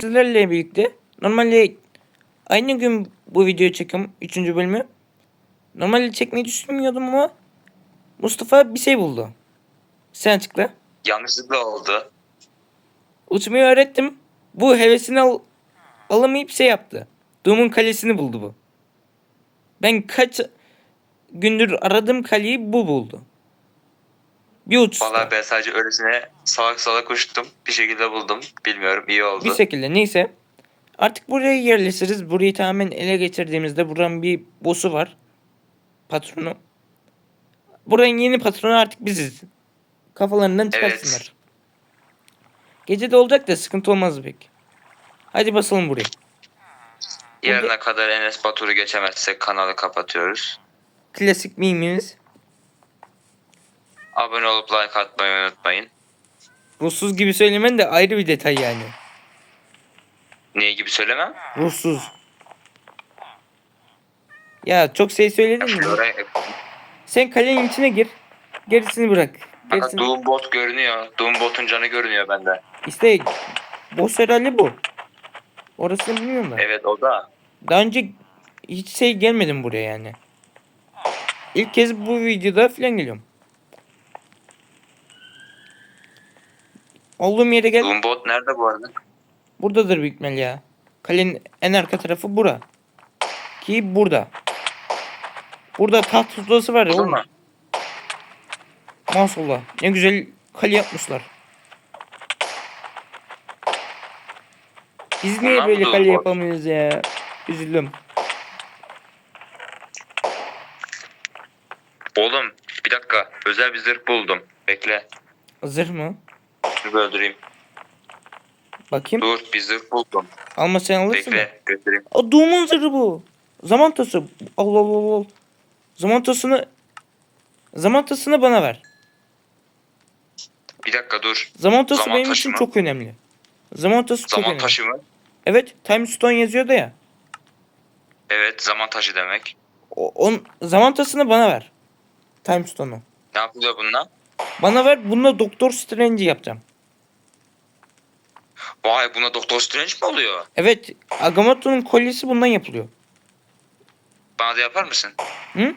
Sizlerle birlikte normalde aynı gün bu videoyu çekiyorum 3. bölümü. Normalde çekmeyi düşünmüyordum ama Mustafa bir şey buldu. Sen açıkla. Yanlışlıkla oldu. Uçmayı öğrettim. Bu hevesini al alamayıp şey yaptı. Doom'un kalesini buldu bu. Ben kaç gündür aradığım kaleyi bu buldu. Bir uçuşta. Vallahi ben sadece öylesine salak salak uçtum. Bir şekilde buldum. Bilmiyorum iyi oldu. Bir şekilde neyse. Artık buraya yerleşiriz. Burayı tamamen ele geçirdiğimizde buranın bir boss'u var. Patronu. Buranın yeni patronu artık biziz. Kafalarından çıkarsınlar. Evet. Gece de olacak da sıkıntı olmaz pek. Hadi basalım buraya. Yarına kadar Enes Batur'u geçemezsek kanalı kapatıyoruz. Klasik mimimiz. Abone olup like atmayı unutmayın. Ruhsuz gibi söylemen de ayrı bir detay yani. Niye gibi söylemem? Ruhsuz. Ya çok şey söyledin mi? Sen kalenin içine gir. Gerisini bırak. Gerisini... Doom bot görünüyor. Doom botun canı görünüyor bende. İşte boss herhalde bu. Orasını bilmiyorum da. Evet o da. Daha önce hiç şey gelmedim buraya yani. İlk kez bu videoda falan geliyorum. Olduğum yere gel. Doom bot nerede bu arada? Buradadır büyük ihtimal ya. Kalenin en arka tarafı bura. Ki burada. Burada taht odası var ya Olur oğlum. mu? Maşallah. Ne güzel kale yapmışlar. Biz niye Bunlar böyle kale yapamıyoruz ya? Üzüldüm. Oğlum bir dakika. Özel bir zırh buldum. Bekle. Zırh mı? Şunu öldüreyim. Bakayım. Dur bir zırh buldum. Alma sen alırsın. Bekle götüreyim. Aa Doom'un zırhı bu. Zaman tası. Allah Allah Allah. Zaman tasını zaman tasını bana ver. Bir dakika dur. Zaman tası Zaman benim taşı için mı? çok önemli. Zaman tası çok Zaman önemli. taşı mı? Evet, Time Stone yazıyordu ya. Evet zaman taşı demek. O, on, zaman tasını bana ver. Time Stone'u. Ne yapılıyor bununla? Bana ver, bununla Doktor Strange'i yapacağım. Vay buna Doktor Strange mi oluyor? Evet, Agamotto'nun kolyesi bundan yapılıyor. Bana da yapar mısın? Hı?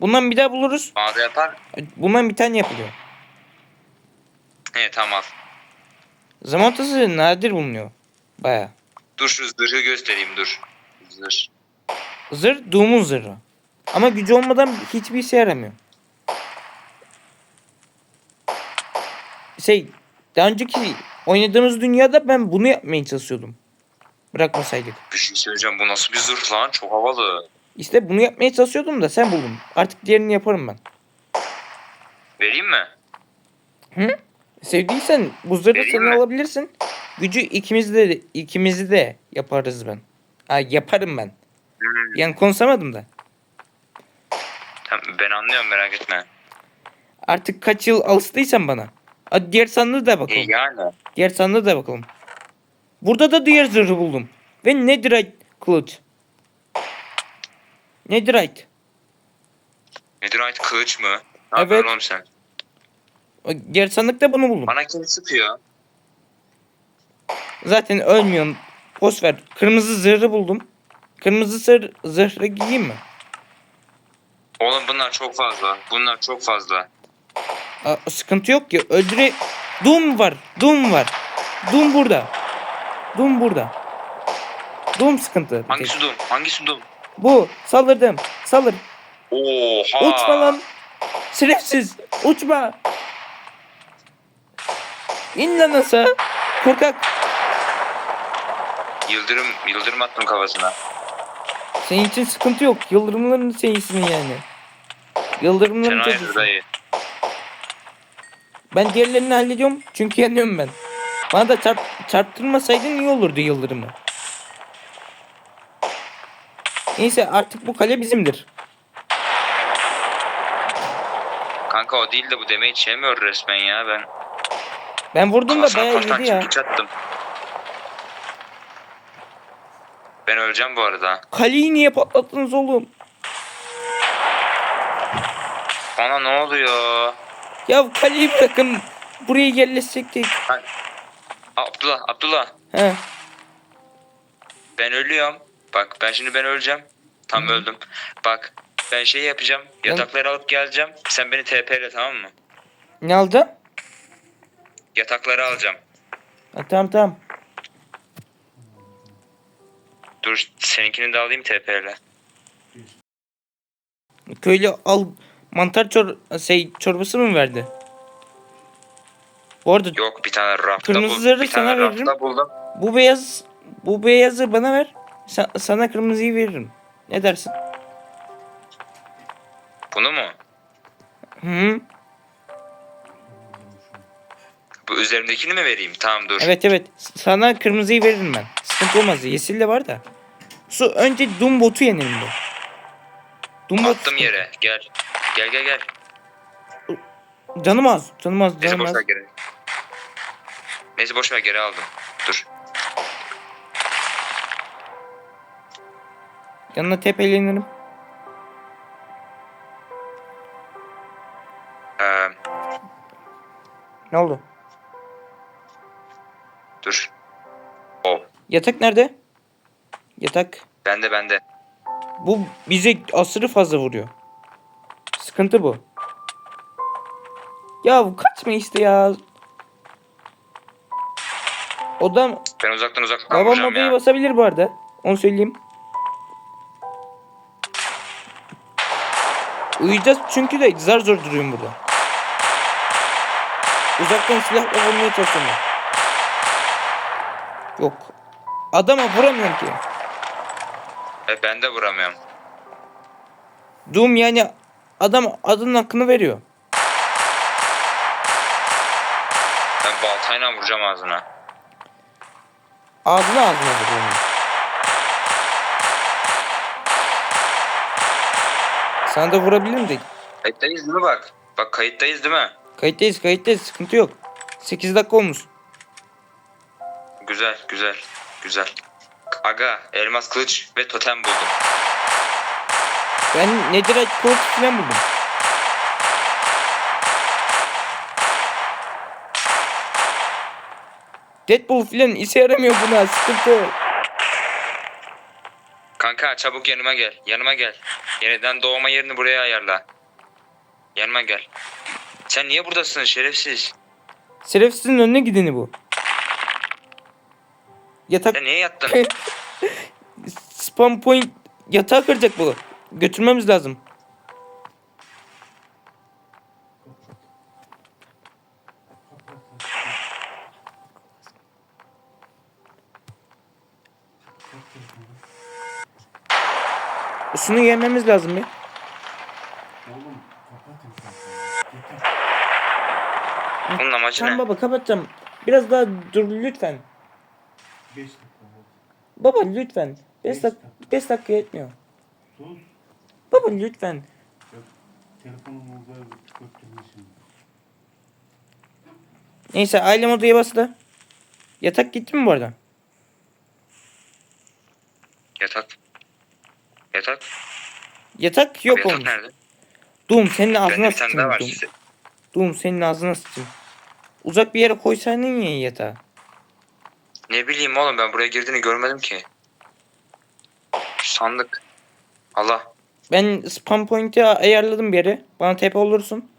Bundan bir daha buluruz. Bana da yapar. Bundan bir tane yapılıyor. He tamam. Zaman tası nadir bulunuyor. Baya. Dur şu zırhı göstereyim dur. Zırh. Zırh Doom'un zırhı. Ama gücü olmadan hiçbir işe yaramıyor. Şey, daha önceki oynadığımız dünyada ben bunu yapmaya çalışıyordum. Bırakmasaydık. Bir şey söyleyeceğim bu nasıl bir zırh lan? Çok havalı. İşte bunu yapmaya çalışıyordum da sen buldun. Artık diğerini yaparım ben. Vereyim mi? Hı? Sevdiysen bu zırhı Vereyim sen mi? alabilirsin. Gücü ikimiz de ikimizi de yaparız ben. Ha, yaparım ben. Hmm. Yani konuşamadım da. Tamam, ben anlıyorum merak etme. Artık kaç yıl alıştıysan bana. Hadi diğer sandığı da E bakalım. yani. Diğer sandığa da bakalım. Burada da diğer zırhı buldum. Ve Netherite kılıç. Netherite. Netherite kılıç mı? Ne Evet. yapıyorsun oğlum sen? Diğer sandıkta bunu buldum. Bana kim sıkıyor? Zaten ölmüyorsun. Boş ver. Kırmızı zırhı buldum. Kırmızı zırh, zırhı giyeyim mi? Oğlum bunlar çok fazla. Bunlar çok fazla. Aa, sıkıntı yok ki. Öldüre... Doom var. Doom var. Doom burada. Doom burada. Doom sıkıntı. Hangisi Doom? Hangisi Doom? Bu. Saldırdım. Saldır. Oha. Uçma lan. Şerefsiz. Uçma. İn lan aşağı. Korkak. Yıldırım, yıldırım attım kafasına. Senin için sıkıntı yok. Yıldırımların şeysin yani. Sen Yıldırımların hayırdır dayı. Ben diğerlerini hallediyorum. Çünkü yanıyorum ben. Bana da çarp, çarptırmasaydın iyi olurdu yıldırımı. Neyse artık bu kale bizimdir. Kanka o değil de bu demeyi içemiyor resmen ya ben. Ben vurdum da bayağı yedi ya. çipiç attım. Ben öleceğim bu arada. Kaleyi niye patlattınız oğlum? Bana ne oluyor? Ya kaleyi bırakın. Buraya yerleşecektik. Abdullah, Abdullah. He. Ben ölüyorum. Bak ben şimdi ben öleceğim. Tam öldüm. Bak ben şey yapacağım. Yatakları alıp geleceğim. Sen beni TP'le tamam mı? Ne aldın? Yatakları alacağım. Ha, tamam tamam. Dur seninkini de alayım TP'le. Köylü al mantar çor şey çorbası mı verdi? Bu arada Yok bir tane rafta Kırmızı bul. zırhı Bir tane sana veririm. rafta buldum. bu beyaz bu beyazı bana ver. Sa- sana kırmızıyı veririm. Ne dersin? Bunu mu? Hı. Bu üzerimdekini mi vereyim? Tamam dur. Evet evet. Sana kırmızıyı veririm ben. Sıkıntı olmaz. Yeşil de var da. Su önce Doom botu yenelim bu. Doom bot Attım yere. Gel. Gel gel gel. Canım az. Canım az. Neyse Canım boş az. ver geri. Neyse boş ver geri aldım. Dur. Yanına tepelenirim. Ee, Ne oldu? dur. Oh. Yatak nerede? Yatak. Bende bende. Bu bize aşırı fazla vuruyor. Sıkıntı bu. Ya bu kaçma işte ya. Odam Ben uzaktan uzaktan babam odayı ya. basabilir bu arada. Onu söyleyeyim. Uyuyacağız çünkü de zar zor duruyorum burada. Uzaktan silahla vurmaya çalışıyorum. Yok. Adama vuramıyorum ki. E, ben de vuramıyorum. Doom yani adam adının hakkını veriyor. Ben baltayla vuracağım ağzına. Ağzına ağzına vuruyor. Sana da vurabilirim de. Kayıttayız değil mi bak? Bak kayıttayız değil mi? Kayıttayız kayıttayız sıkıntı yok. 8 dakika olmuş. Güzel güzel güzel. Aga elmas kılıç ve totem buldum. Ben Netherite kılıç falan buldum. Deadpool falan işe yaramıyor buna sıkıntı. Kanka çabuk yanıma gel. Yanıma gel. Yeniden doğma yerini buraya ayarla. Yanıma gel. Sen niye buradasın şerefsiz? Şerefsizin önüne gideni bu. Yatak Sen niye yattın? spam point yatağı kıracak bu. Götürmemiz lazım. Şunu yememiz lazım. Yeter. Bunun amacı Tamam ne? baba kapatacağım. Biraz daha dur lütfen. 5 dakika. Baba lütfen. 5 Beş dak 5 dakika yetmiyor. Sus. Baba lütfen. Telefonum orada götürmüşüm. Neyse ailem odaya bastı. Yatak gitti mi bu arada? Yatak. Yatak. Yatak yok Yatak olmuş. nerede? Doom senin ağzına bir tane daha sıçayım. var. Doom. Doom senin ağzına sıçayım. Uzak bir yere koysaydın ya yatağı. Ne bileyim oğlum ben buraya girdiğini görmedim ki. Sandık. Allah. Ben spam point'i ayarladım bir yere. Bana tepe olursun.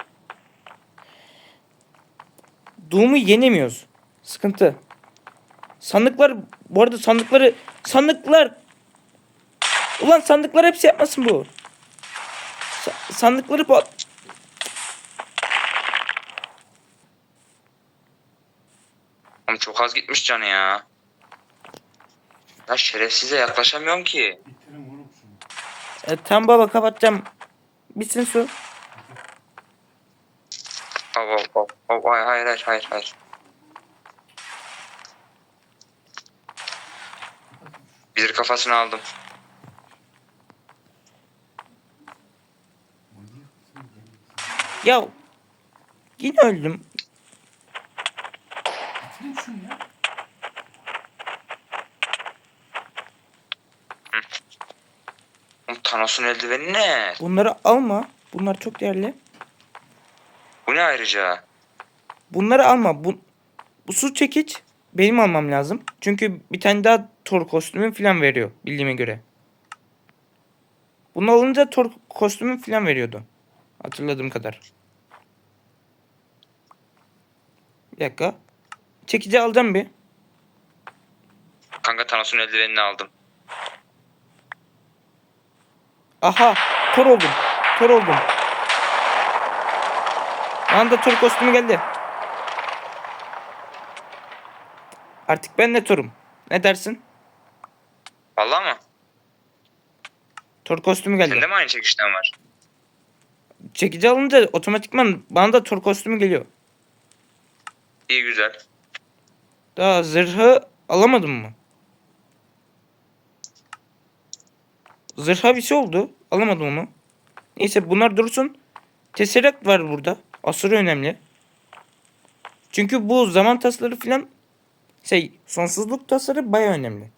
Doom'u yenemiyoruz. Sıkıntı. Sandıklar bu arada sandıkları sandıklar Ulan sandıklar hepsi yapmasın bu. Sa- sandıkları bu çok az gitmiş canı ya. Ya şerefsize yaklaşamıyorum ki. E, tam baba kapatacağım. Bitsin su. Hop hop hop. hop. Hayır hayır hayır hayır. Bir kafasını aldım. Ya yine öldüm. Bitirin şunu ya. Thanos'un eldiveni ne? Bunları alma. Bunlar çok değerli. Bu ne ayrıca? Bunları alma. Bu, bu su çekiç. benim almam lazım. Çünkü bir tane daha Thor kostümü falan veriyor bildiğime göre. Bunu alınca Thor kostümü falan veriyordu. Hatırladığım kadar. Bir dakika. Çekici alacağım bir. Kanka Thanos'un eldivenini aldım. Aha. Thor oldum. Thor oldum. Bana da Thor kostümü geldi. Artık ben de Thor'um. Ne dersin? Vallahi mı? Thor kostümü geldi. Sende mi aynı çekişten var? Çekici alınca otomatikman bana da Thor kostümü geliyor. İyi güzel. Daha zırhı alamadım mı? Zırh abisi oldu. Alamadım onu. Neyse bunlar dursun. Tesseract var burada. Aşırı önemli. Çünkü bu zaman tasları filan şey sonsuzluk tasları baya önemli.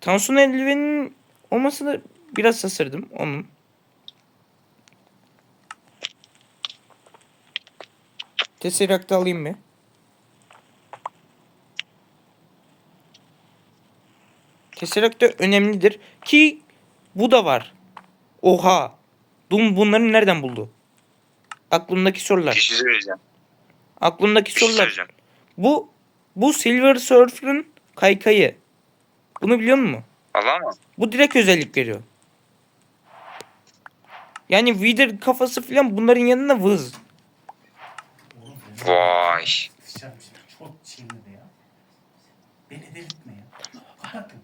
Tansu'nun eldiveninin olmasını biraz şaşırdım onun. Tesseract'ı alayım mı? Da önemlidir ki bu da var. Oha. Doom bunları nereden buldu? Aklımdaki Bir sorular. şey söyleyeceğim. Aklımdaki Bir şey sorular. söyleyeceğim. Bu bu Silver Surfer'ın kaykayı. Bunu biliyor musun? Vallahi mı? Bu direkt özellik veriyor. Yani Wither kafası falan bunların yanında vız. Vay şimdi çok çiğnedi ya. Beni delirtme ya. Kapatın.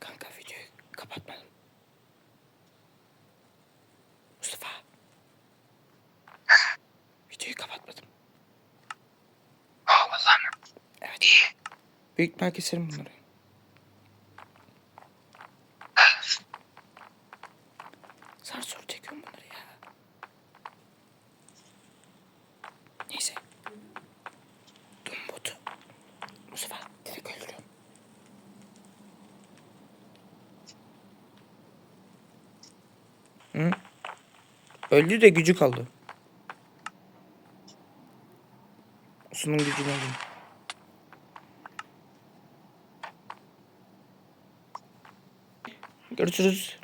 Kanka videoyu kapatmadım. Mustafa. videoyu kapatmadım. Aa vallahi mı? Evet. Büyük ihtimal keserim bunları. Zar zor çekiyorum bunları ya. Neyse. Dumbotu. Mustafa direkt öldürüyorum. Hı? Öldü de gücü kaldı. Sunun gücünü alayım. Görüşürüz.